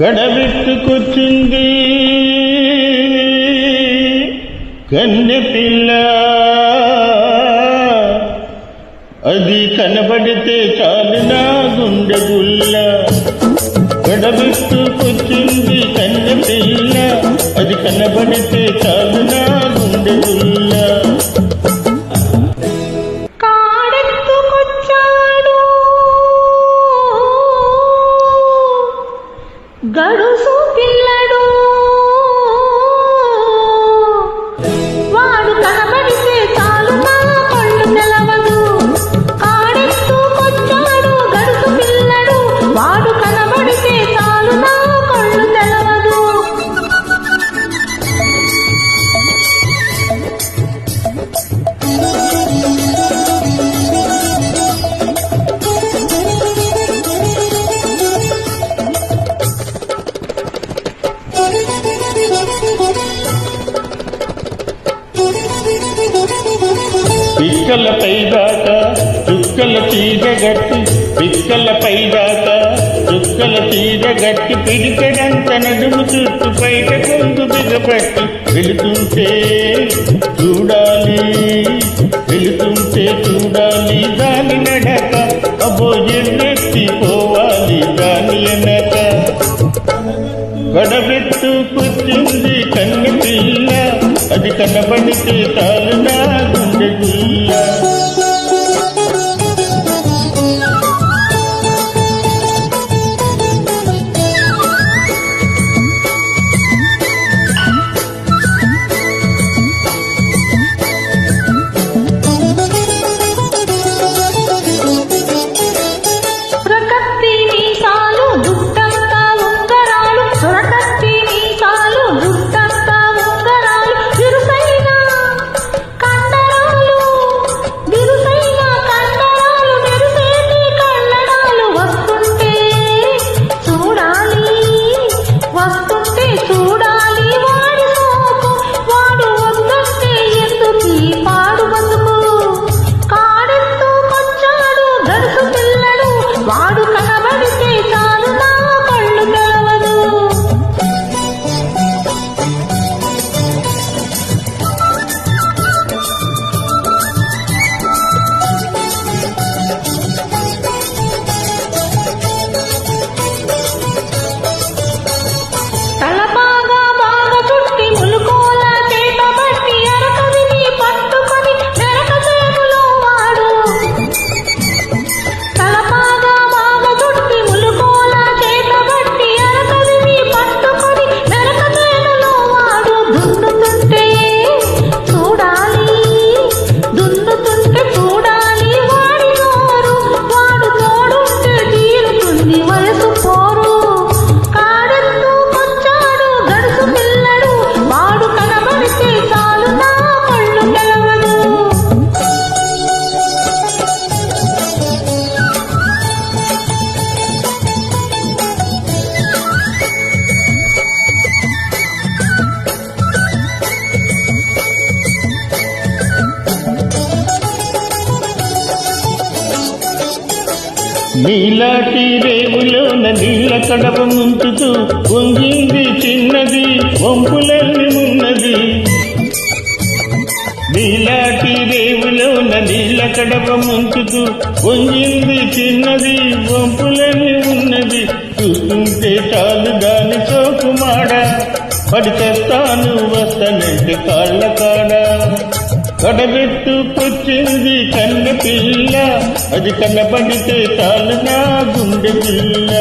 కడబెట్టుకొచ్చింది కన్నె పిల్ల అది కనబడితే చాలు నా గుండె గుల్ల. కడబెట్టుకొచ్చింది కన్నె పిల్ల అది కనబడితే చాలు నా పిక్కల దాట చుక్కల చీరగట్టి పిక్కల దాట చుక్కల చీరగట్టి పిడికడంత నడుము చుట్టూ బయట కొంగు బిగపట్టి వెళుతుంటే చూడాలి వెళుతుంటే చూడాలి దాని నడక అబో ఎన్నెత్తి పోవాలి దాని ఎన్నక గడబెట్టు కూర్చుంది కన్ను పిల్ల అది కనబడితే చాలు నా గుండె నీలాటి రేవులోన నీళ్ళ కడప ముంచుతూ పొంగింది చిన్నది వంపులల్లి ఉన్నది. నీలాటి రేవులోన నీళ్ళ కడవ ముంచుతూ పొంగింది చిన్నది వంపులల్లి ఉన్నది. చూస్తుంటే చాలు దాని చోకుమాడ పడి తెస్తాను వస్తానంటే కాళ్ళ కాడ. కడబెట్టుకొచ్చింది కన్న పిల్ల. అది కనబడితే చాలు నా గుండె పిల్ల.